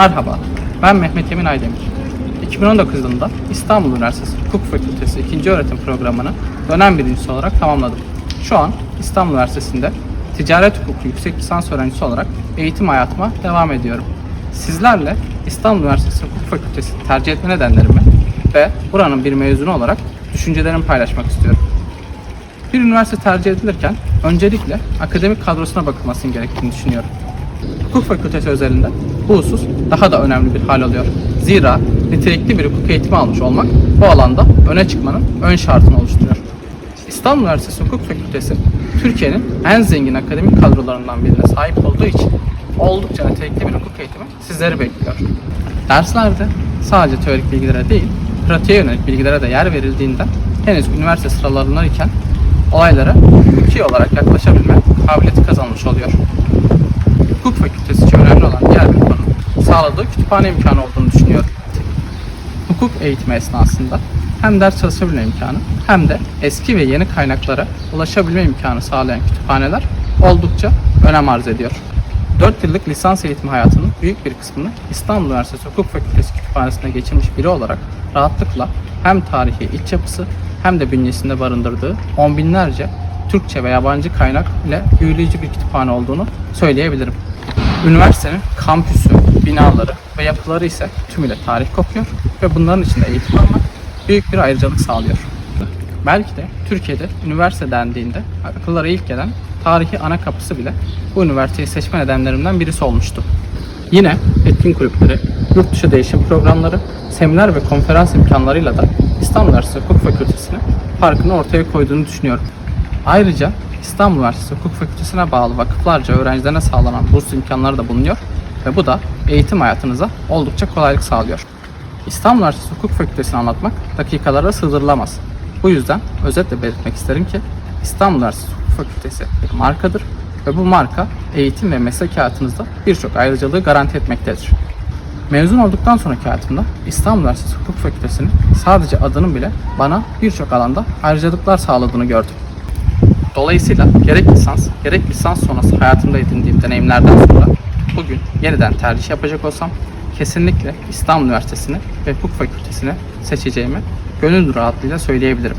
Merhaba, ben Mehmet Emin Aydemir. 2019 yılında İstanbul Üniversitesi Hukuk Fakültesi 2. öğretim programını dönem birincisi olarak tamamladım. Şu an İstanbul Üniversitesi'nde Ticaret Hukuku yüksek lisans öğrencisi olarak eğitim hayatıma devam ediyorum. Sizlerle İstanbul Üniversitesi Hukuk Fakültesi tercih etme nedenlerimi ve buranın bir mezunu olarak düşüncelerimi paylaşmak istiyorum. Bir üniversite tercih edilirken öncelikle akademik kadrosuna bakılmasının gerektiğini düşünüyorum. Hukuk fakültesi özelinde bu husus daha da önemli bir hal alıyor. Zira nitelikli bir hukuk eğitimi almış olmak bu alanda öne çıkmanın ön şartını oluşturuyor. İstanbul Üniversitesi Hukuk Fakültesi Türkiye'nin en zengin akademik kadrolarından birine sahip olduğu için oldukça nitelikli bir hukuk eğitimi sizleri bekliyor. Derslerde sadece teorik bilgilere değil, pratiğe yönelik bilgilere de yer verildiğinden henüz üniversite sıralarında iken olaylara hukuki olarak yaklaşabilme kabiliyeti kazanmış oluyor. Hukuk fakültesi önemli olan diğer bir konu sağladığı kütüphane imkanı olduğunu düşünüyorum. Hukuk eğitimi esnasında hem ders çalışabilme imkanı hem de eski ve yeni kaynaklara ulaşabilme imkanı sağlayan kütüphaneler oldukça önem arz ediyor. 4 yıllık lisans eğitimi hayatının büyük bir kısmını İstanbul Üniversitesi Hukuk Fakültesi kütüphanesinde geçirmiş biri olarak rahatlıkla hem tarihi iç yapısı hem de bünyesinde barındırdığı on binlerce Türkçe ve yabancı kaynak ile büyüleyici bir kütüphane olduğunu söyleyebilirim. Üniversitenin kampüsü, binaları ve yapıları ise tümüyle tarih kokuyor ve bunların içinde eğitim almak büyük bir ayrıcalık sağlıyor. Belki de Türkiye'de üniversite dendiğinde akıllara ilk gelen tarihi ana kapısı bile bu üniversiteyi seçme nedenlerimden birisi olmuştu. Yine etkin kulüpleri, yurt dışı değişim programları, seminer ve konferans imkanlarıyla da İstanbul Üniversitesi Hukuk Fakültesi'ne farkını ortaya koyduğunu düşünüyorum. Ayrıca İstanbul Üniversitesi Hukuk Fakültesi'ne bağlı vakıflarca öğrencilerine sağlanan burs imkanları da bulunuyor ve bu da eğitim hayatınıza oldukça kolaylık sağlıyor. İstanbul Üniversitesi Hukuk Fakültesi'ni anlatmak dakikalara sığdırılamaz. Bu yüzden özetle belirtmek isterim ki İstanbul Üniversitesi Hukuk Fakültesi bir markadır ve bu marka eğitim ve meslek hayatınızda birçok ayrıcalığı garanti etmektedir. Mezun olduktan sonraki hayatımda İstanbul Üniversitesi Hukuk Fakültesi'nin sadece adının bile bana birçok alanda ayrıcalıklar sağladığını gördüm. Dolayısıyla gerek lisans, gerek lisans sonrası hayatımda edindiğim deneyimlerden sonra bugün yeniden tercih yapacak olsam kesinlikle İstanbul Üniversitesi'ni ve Hukuk Fakültesini seçeceğimi gönül rahatlığıyla söyleyebilirim.